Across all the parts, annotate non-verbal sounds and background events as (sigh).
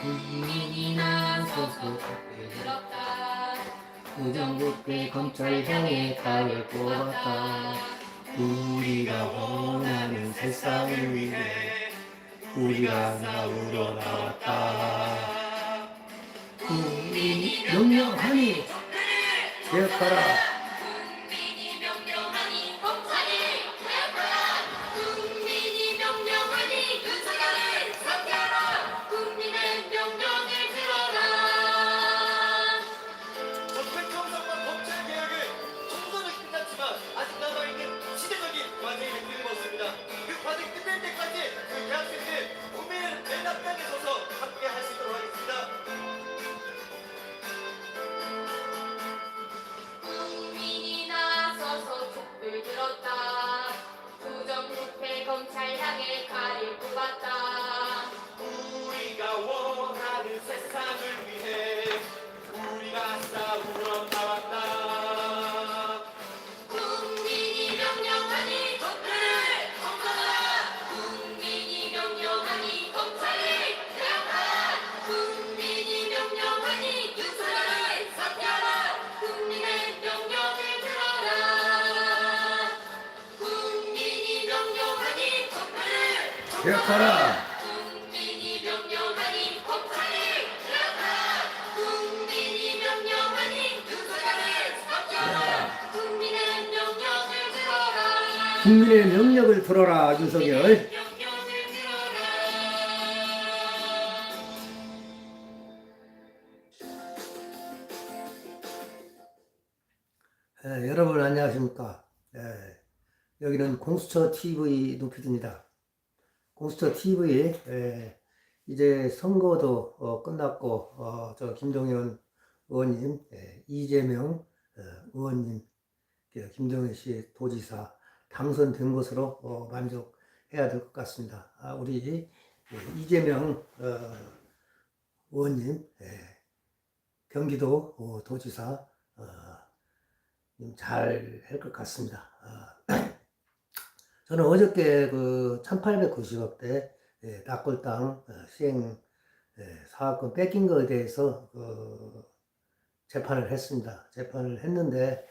국민이 나서서 들었다. 부정부패 검찰 향해 칼을 꼽았다. 우리가 원하는 세상을 위해 우리가 나우러 나왔다. 국민이 명령하니 기억하라 기억하라 국민이 명령하니 검찰을 개혁하라 국민이 명령하니 윤석열을 사퇴하라 국민의 명령을 들어라. 국민의 명령을 들어라 윤석열. 명령을 들어라. 예, 여러분 안녕하십니까? 예, 여기는 공수처 TV 노피드입니다 공수처 TV 예, 이제 선거도 어, 끝났고 어, 저 김동연 의원님 예, 이재명 어, 의원님 그 김동연 씨 도지사 당선된 것으로 어, 만족해야 될 것 같습니다 아, 우리 예, 이재명 어, 의원님 예, 경기도 어, 도지사 어, 잘할 것 같습니다. 아, 저는 어저께 그 1890억대 예, 낙골 땅 어, 시행 예, 사업권 뺏긴 거에 대해서 그 재판을 했습니다. 재판을 했는데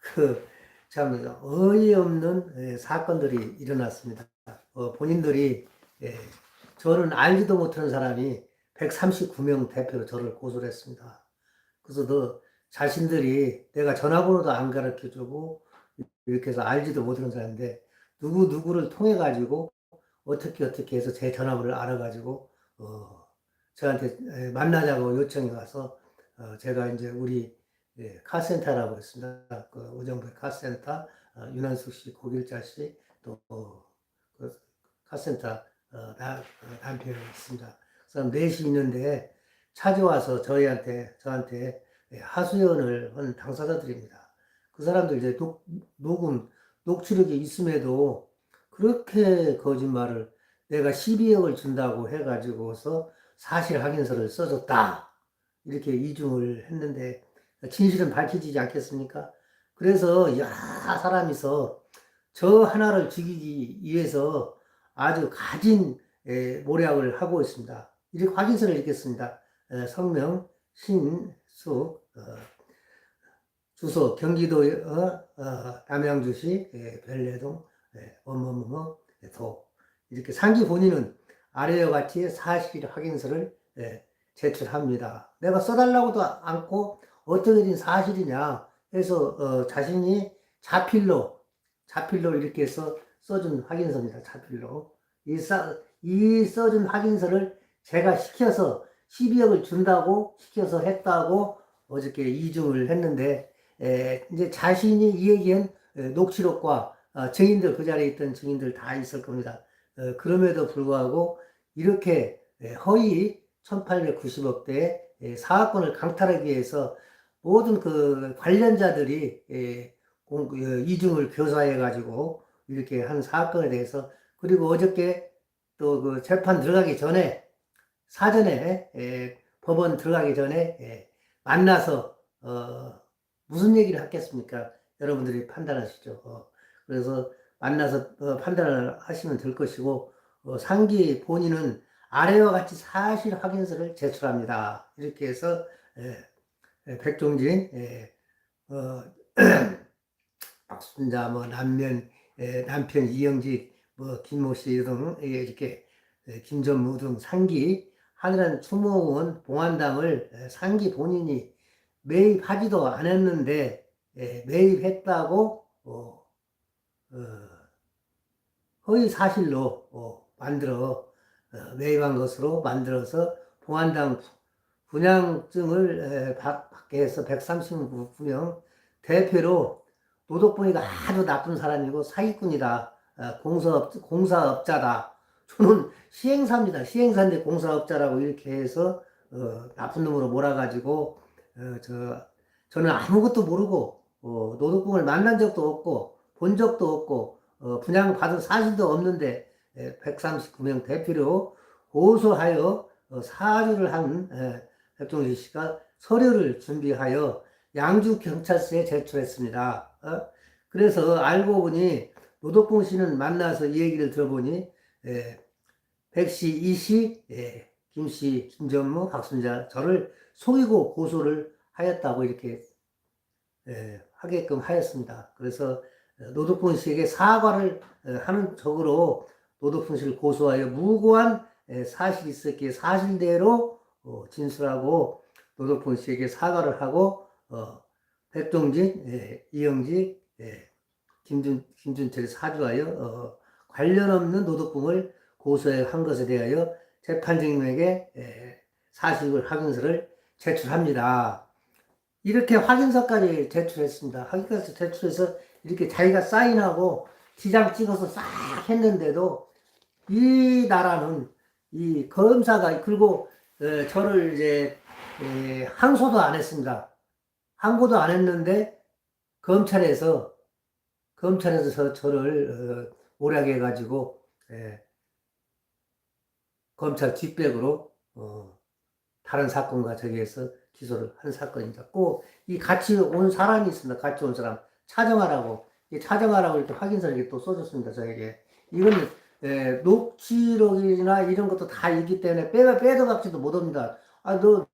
그 참 어이없는 예, 사건들이 일어났습니다. 어, 본인들이 예, 저는 알지도 못하는 사람이 139명 대표로 저를 고소를 했습니다. 그래서 너 자신들이 내가 전화번호도 안 가르쳐 주고 이렇게 해서 알지도 못하는 사람인데 누구 누구를 통해 가지고 어떻게 어떻게 해서 제 전화번호를 알아 가지고 어 저한테 에, 만나자고 요청이 와서 어 제가 이제 우리 예, 카센터라고 했습니다. 그 오정부의 카센터 어, 윤한숙 씨, 고길자 씨, 또 어, 그 카센터 어, 나, 어, 남편이 있습니다. 그래서 넷이 있는데 찾아와서 저희한테 저한테 예, 하소연을 한 당사자들입니다. 그 사람들 이제 녹, 녹음 녹취록이 있음에도 그렇게 거짓말을 내가 12억을 준다고 해가지고서 사실 확인서를 써줬다 이렇게 이중을 했는데 진실은 밝혀지지 않겠습니까? 그래서 여러 사람이서 저 하나를 죽이기 위해서 아주 가진 예, 모략을 하고 있습니다. 이렇게 확인서를 읽겠습니다. 에, 성명 신숙 어, 주소 경기도 어, 어, 남양주시 예, 별내동 예, 뭐뭐뭐 예, 도 이렇게 상기 본인은 아래와 같이 사실 확인서를 예, 제출합니다. 내가 써달라고도 않고 어떻게 된 사실이냐 해서 어, 자신이 자필로 자필로 이렇게 해서 써준 확인서입니다. 자필로 이, 써, 이 써준 확인서를 제가 시켜서 12억을 준다고 시켜서 했다고 어저께 이중을 했는데 에, 이제 자신이 이 얘기한 에, 녹취록과 어, 증인들 그 자리에 있던 증인들 다 있을 겁니다. 어, 그럼에도 불구하고 이렇게 에, 허위 1890억대 사업권을 강탈하기 위해서 모든 그 관련자들이 어, 이중을 교사해 가지고 이렇게 한 사건에 대해서 그리고 어저께 또 그 재판 들어가기 전에 사전에 에, 법원 들어가기 전에 에, 만나서 어, 무슨 얘기를 하겠습니까? 여러분들이 판단하시죠. 어, 그래서 만나서 어, 판단을 하시면 될 것이고 어, 상기 본인은 아래와 같이 사실 확인서를 제출합니다. 이렇게 해서 예, 예, 백종진 예, 어, (clears throat) 박순자 뭐 남면 예, 남편 이영직 뭐 김모 씨등 예, 이렇게 예, 김전무 등 상기 하늘한 추모원 봉안당을 예, 상기 본인이 매입하지도 않았는데 예, 매입했다고 어, 어, 허위 사실로 어, 만들어 어, 매입한 것으로 만들어서 봉안당 분양증을 에, 받- 받게 해서 139명 대표로 노덕분이가 아주 나쁜 사람이고 사기꾼이다. 어, 공사업, 공사업자다. 저는 시행사입니다. 시행사인데 공사업자라고 이렇게 해서 어, 나쁜 놈으로 몰아가지고 어, 저, 저는 아무것도 모르고 어, 노덕분을 만난 적도 없고 본 적도 없고 어, 분양받은 사실도 없는데 139명 대표로 고소하여 어, 사주를 한 에, 백종진 씨가 서류를 준비하여 양주 경찰서에 제출했습니다. 어? 그래서 알고 보니 노덕봉 씨는 만나서 이 얘기를 들어보니 에, 백씨, 이씨, 예, 김씨, 김전무, 박순자 저를 속이고 고소를 하였다고 이렇게 예, 하게끔 하였습니다. 그래서 어, 노덕봉 씨에게 사과를 어, 하는 적으로 노덕봉 씨를 고소하여 무고한 예, 사실이 있었기에 사실대로 어, 진술하고 노덕봉 씨에게 사과를 하고 어, 백동진, 예, 이영직, 예, 김준, 김준철이 사주하여 어, 관련 없는 노덕봉을 고소한 것에 대하여 재판장님에게 예, 사실을 확인서를 제출합니다. 이렇게 확인서까지 제출했습니다. 확인서 제출해서 이렇게 자기가 사인하고 지장 찍어서 싹 했는데도 이 나라는 이 검사가 그리고 어, 저를 이제 에, 항소도 안 했습니다. 항고도 안 했는데 검찰에서 검찰에서 저, 저를 어, 오락해 가지고 예, 검찰 뒷백으로 어, 다른 사건과 저기에서 기소를 한 사건입니다. 꼭이 같이 온 사람이 있습니다. 같이 온 사람 차정하라고 이 차정하라고 이렇게 확인서를 이렇게 또 써줬습니다. 저에게 이거는 예, 녹취록이나 이런 것도 다 있기 때문에 빼 빼도 값지도 못합니다. 아 너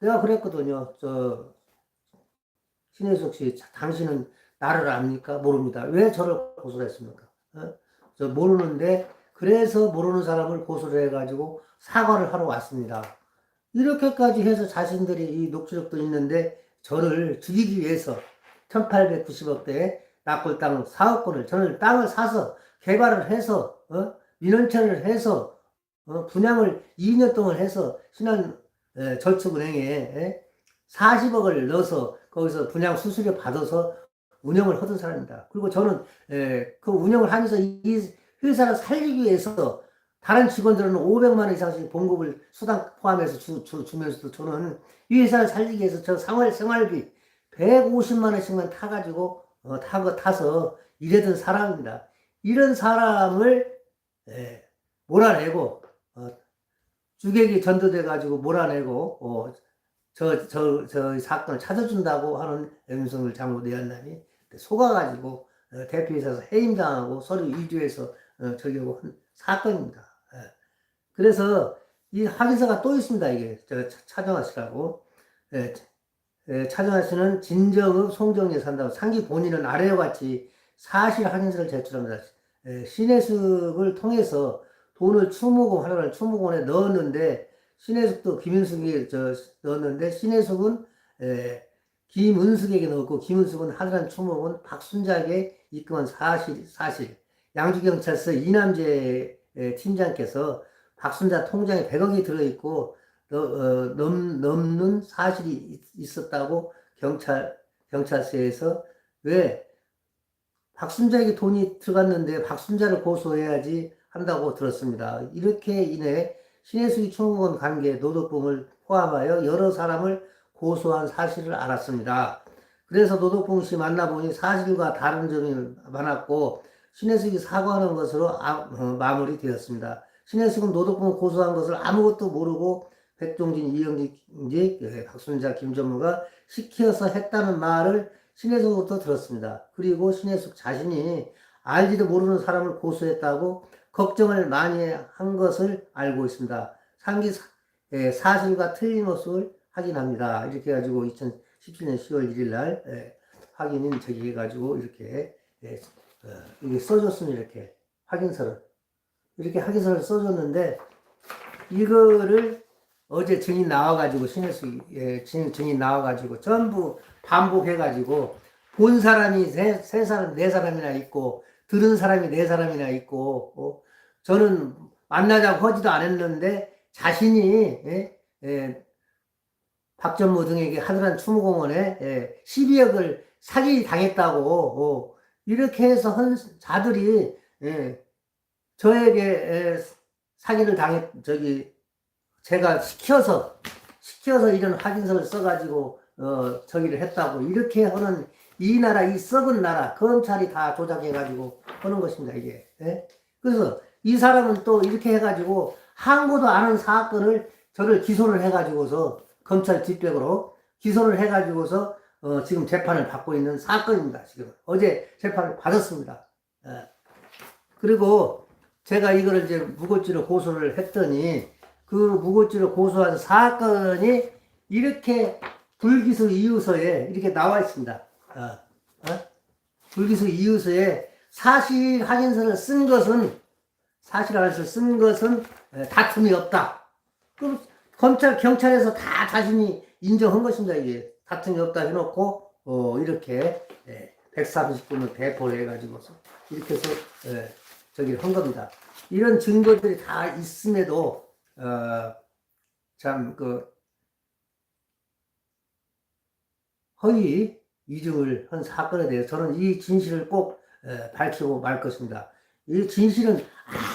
내가 그랬거든요. 저 신혜숙 씨, 자, 당신은 나를 압니까? 모릅니다. 왜 저를 고소를 했습니까? 어? 저 모르는데 그래서 모르는 사람을 고소를 해가지고 사과를 하러 왔습니다. 이렇게까지 해서 자신들이 이 녹취록도 있는데 저를 죽이기 위해서 1890억대의 납골 땅 4억권을 저는 땅을 사서 개발을 해서 어? 민원천을 해서 어? 분양을 2년 동안 해서 신한 에, 저축은행에 에? 40억을 넣어서 거기서 분양 수수료 받아서 운영을 하던 사람입니다. 그리고 저는 에, 그 운영을 하면서 이 회사를 살리기 위해서 다른 직원들은 500만 원 이상씩 봉급을 수당 포함해서 주, 주, 주면서도 저는 이 회사를 살리기 위해서 저 생활, 생활비 150만 원씩만 타가지고 어, 타고 타서 일하던 사람입니다. 이런 사람을 에, 몰아내고 어, 주객이 전도돼 가지고 몰아내고 어, 저, 저, 저 사건을 찾아준다고 하는 염성을 장모 내연남이 속아가지고 어, 대표이사에서 해임당하고 서류 어, 저기고 한 사건입니다. 예. 그래서 이 확인서가 또 있습니다. 이게 예, 예, 차정하 씨는 진정읍 송정리에 산다고 상기 본인은 아래와 같이 사실 확인서를 제출합니다. 예, 신혜숙을 통해서 돈을 추모금 하나를 추모금에 넣었는데 신혜숙도 김은숙이 저 넣었는데 신혜숙은 에, 김은숙에게 넣었고 김은숙은 하늘한 추모금은 박순자에게 입금한 사실 사실 양주경찰서 이남재 에, 팀장께서 박순자 통장에 100억이 들어있고 어, 어, 넘, 넘는 사실이 있- 있었다고 경찰 경찰서에서 왜 박순자에게 돈이 들어갔는데 박순자를 고소해야지 한다고 들었습니다. 이렇게 인해 신혜숙이 총무원 관계 노덕봉을 포함하여 여러 사람을 고소한 사실을 알았습니다. 그래서 노덕봉 씨 만나보니 사실과 다른 점이 많았고 신혜숙이 사과하는 것으로 아- 어, 마무리되었습니다. 신혜숙은 노덕봉을 고소한 것을 아무것도 모르고 백종진, 이영직, 예, 박순자, 김전무가 시켜서 했다는 말을 신혜숙부터 들었습니다. 그리고 신혜숙 자신이 알지도 모르는 사람을 고소했다고 걱정을 많이 한 것을 알고 있습니다. 상기 사- 예, 사실과 틀린 것을 확인합니다. 이렇게 해가지고 2017년 10월 1일 날 예, 확인인 저기 해가지고 이렇게 예, 어, 이게 써줬습니다. 이렇게 확인서를 이렇게 확인서를 써줬는데 이거를 어제 증인 나와가지고 신혜수 예, 증, 증인 나와가지고 전부 반복해가지고 본 사람이 세, 세 사람 네 사람이나 있고 들은 사람이 네 사람이나 있고 어, 저는 만나자고 하지도 않았는데 자신이 예, 예, 박전무 등에게 하드란 추모공원에 예, 12억을 사기 당했다고 어, 이렇게 해서 한 자들이 예, 저에게 예, 사기를 당했 저기 제가 시켜서 시켜서 이런 확인서를 써가지고 어 저기를 했다고 이렇게 하는 이 나라 이 썩은 나라 검찰이 다 조작해가지고 하는 것입니다 이게 예? 그래서 이 사람은 또 이렇게 해가지고 항고도 않은 사건을 저를 기소를 해가지고서 검찰 뒷백으로 기소를 해가지고서 어 지금 재판을 받고 있는 사건입니다 지금 어제 재판을 받았습니다 예. 그리고 제가 이거를 이제 무고죄로 고소를 했더니 그 무고죄로 고소한 사건이 이렇게 불기소 이유서에 이렇게 나와 있습니다. 어, 어? 불기소 이유서에 사실 확인서를 쓴 것은 사실 확인서를 쓴 것은 에, 다툼이 없다. 그럼 검찰 경찰에서 다 자신이 인정한 것입니다. 이게 다툼이 없다 해놓고 어, 이렇게 139는 배포를 해가지고서 이렇게 해서 에, 저기를 한 겁니다. 이런 증거들이 다 있음에도 어, 참그 허위 이중을 한 사건에 대해서 저는 이 진실을 꼭 에, 밝히고 말 것입니다. 이 진실은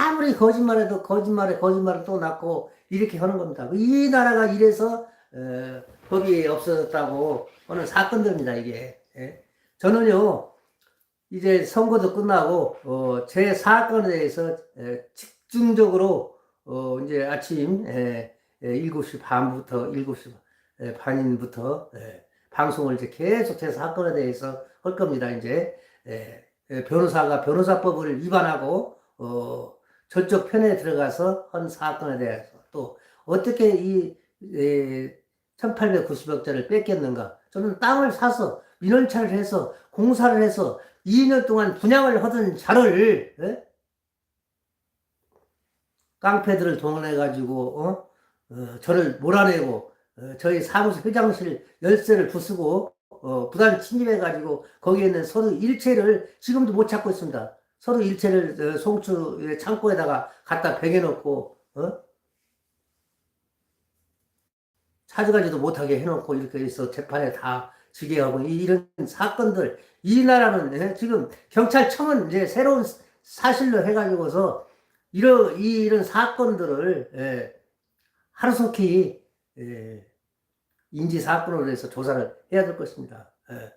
아무리 거짓말해도 거짓말에 거짓말을 또 낳고 이렇게 하는 겁니다. 이 나라가 이래서 에, 법이 없어졌다고 하는 사건들입니다. 이게 예. 저는요 이제 선거도 끝나고 어, 제 사건에 대해서 에, 집중적으로 어, 이제 아침 에, 에, 7시 반부터 7시 에, 반인부터 에, 방송을 이제 계속 제 사건에 대해서 할 겁니다. 이제 에, 에, 변호사가 변호사법을 위반하고 어, 저쪽 편에 들어가서 한 사건에 대해서 또 어떻게 이 에, 1890억짜리를 뺏겼는가? 저는 땅을 사서 민원차를 해서 공사를 해서 2년 동안 분양을 하던 자를 에? 깡패들을 동원해 가지고 어? 어, 저를 몰아내고 어, 저희 사무소 회장실 열쇠를 부수고 어, 부단 침입해 가지고 거기에 있는 서류 일체를 지금도 못 찾고 있습니다. 서류 일체를 어, 송추 창고에다가 갖다 베겨놓고 어? 찾아가지도 못하게 해놓고 이렇게 해서 재판에 다 지게 하고 이- 이런 사건들 이 나라는 예, 지금 경찰청은 이제 새로운 사실로 해가지고서 이런 이- 이런 사건들을 예, 하루속히 예, 인지 사건으로 해서 조사를 해야 될 것입니다. 예.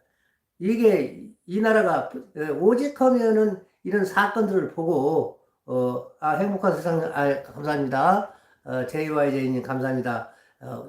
이게 이 나라가 예, 오직하면은 이런 사건들을 보고 어, 아 행복한 세상 아 감사합니다. 어, JYJ님 감사합니다. 어,